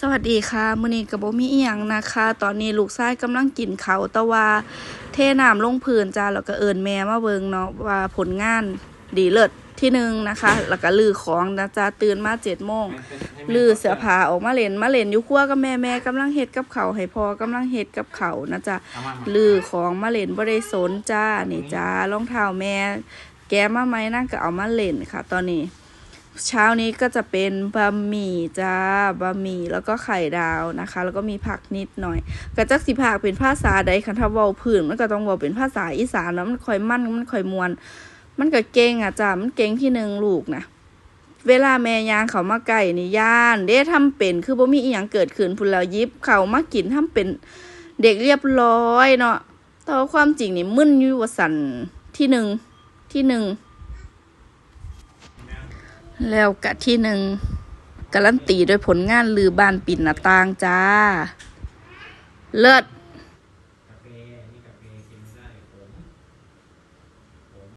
สวัสดีค่ะมื้อนี้ก็บ่มีอีหยังนะคะ ตอนนี้ลูกชายกำลังกินข้าวแต่ว่าเทน้ำลงพื้นจ้าแล้วก็เอิ้นแม่มาเบิ่งเนาะว่าผลงานดีเลิศที่หนึ่งนะคะ แล้วก็ลือของนะจ๊ะตื่นมา7โมงลือเสื้อผ้าออกมาเล่นมาเล่นอยู่ครัวกับแม่แม่กำลังเฮ็ดกับข้าวให้พ่อกำลังเฮ็ดกับข้าวนะจ๊ะลือของมาเล่นบ่ได้สนจ้านี่จ้ารองเท้าแม่ แกะมาไหมนั่นก็เอามาเล่นค่ะ ตอนนี้ เช้านี้ก็จะเป็นบะหมี่จ้าบะหมี่แล้วก็ไข่ดาวนะคะ แล้วก็มีผักนิดหน่อยก็จักสิภาคเป็นภาษาใดคันถ้าว้าพื้นมันก็ต้องเว้าเป็นภาษาอีสานแล้วมันคอยมั่นมันคอยมวน มันก็เก่งอะจ้ามันเก่งที่หนึ่งลูกนะเวลาแม่ยางเขามาไก่นี่ย่านเด้ทำเป็นคือบ่มีอีหยังเกิดขึ้นพุ่นแล้วยิบเขามากินทำเป็นเด็กเรียบร้อยเนาะแต่ว่าความจริงนี่มึนอยู่วสันที่หนึ่งที่หนึ่ง แล้วกะที่หนึ่งการันตีด้วยผลงานลือบ้านปิ่นหน้าต่างจ้า เลิศ